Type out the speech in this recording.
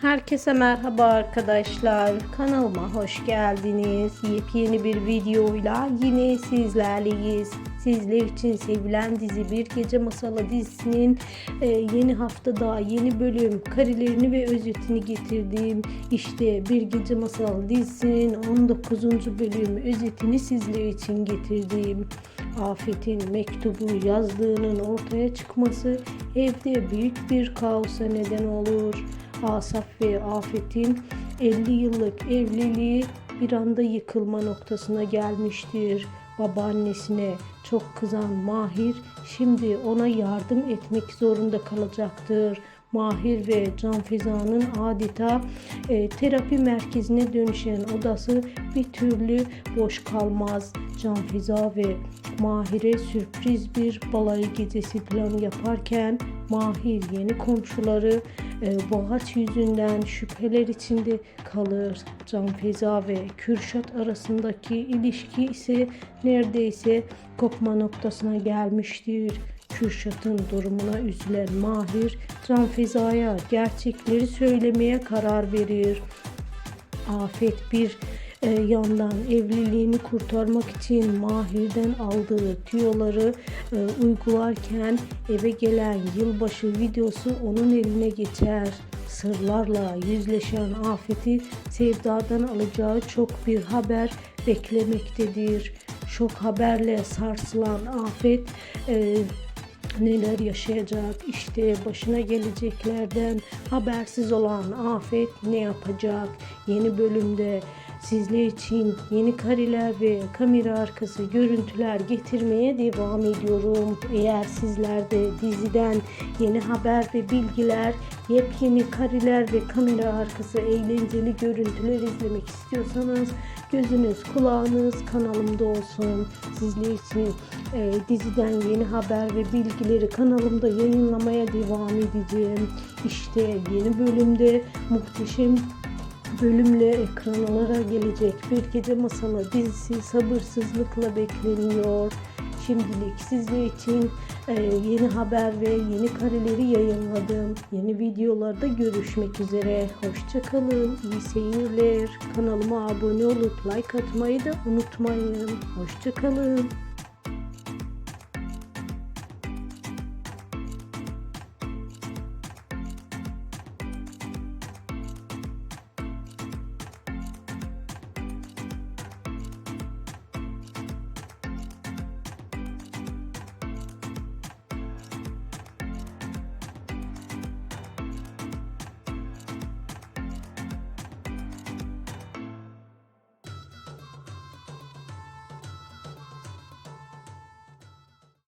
Herkese merhaba arkadaşlar. Kanalıma hoş geldiniz. Yepyeni bir videoyla yine sizlerleyiz. Sizler için sevilen dizi Bir Gece Masalı dizisinin e, yeni haftada yeni bölüm karelerini ve özetini getirdim. İşte Bir Gece Masalı dizisinin 19. bölüm özetini sizler için getirdim. Afet'in mektubu yazdığının ortaya çıkması evde büyük bir kaosa neden olur. Asaf ve Afet'in 50 yıllık evliliği bir anda yıkılma noktasına gelmiştir. Babaannesine çok kızan Mahir şimdi ona yardım etmek zorunda kalacaktır. Mahir ve Can Feza'nın adeta e, terapi merkezine dönüşen odası bir türlü boş kalmaz. Can Feza ve Mahir'e sürpriz bir balayı gecesi planı yaparken Mahir yeni komşuları e, Boğaç yüzünden şüpheler içinde kalır. Can Feza ve Kürşat arasındaki ilişki ise neredeyse kopma noktasına gelmiştir. Kürşat'ın durumuna üzülen Mahir, Can Feza'ya gerçekleri söylemeye karar verir. Afet bir e, yandan evliliğini kurtarmak için Mahir'den aldığı tüyoları e, uygularken eve gelen yılbaşı videosu onun eline geçer. Sırlarla yüzleşen Afet'i Sevda'dan alacağı çok bir haber beklemektedir. Şok haberle sarsılan Afet e, neler yaşayacak işte başına geleceklerden habersiz olan Afet ne yapacak? Yeni bölümde sizler için yeni kareler ve kamera arkası görüntüler getirmeye devam ediyorum. Eğer sizler de diziden yeni haber ve bilgiler, yepyeni kareler ve kamera arkası eğlenceli görüntüler izlemek istiyorsanız gözünüz kulağınız kanalımda olsun. Sizler için e, diziden yeni haber ve bilgileri kanalımda yayınlamaya devam edeceğim. İşte yeni bölümde muhteşem bölümle ekranlara gelecek bir gece masalı dizisi sabırsızlıkla bekleniyor. Şimdilik sizler için e, yeni haber ve yeni kareleri yayınladım. Yeni videolarda görüşmek üzere. Hoşçakalın. İyi seyirler. Kanalıma abone olup like atmayı da unutmayın. Hoşçakalın.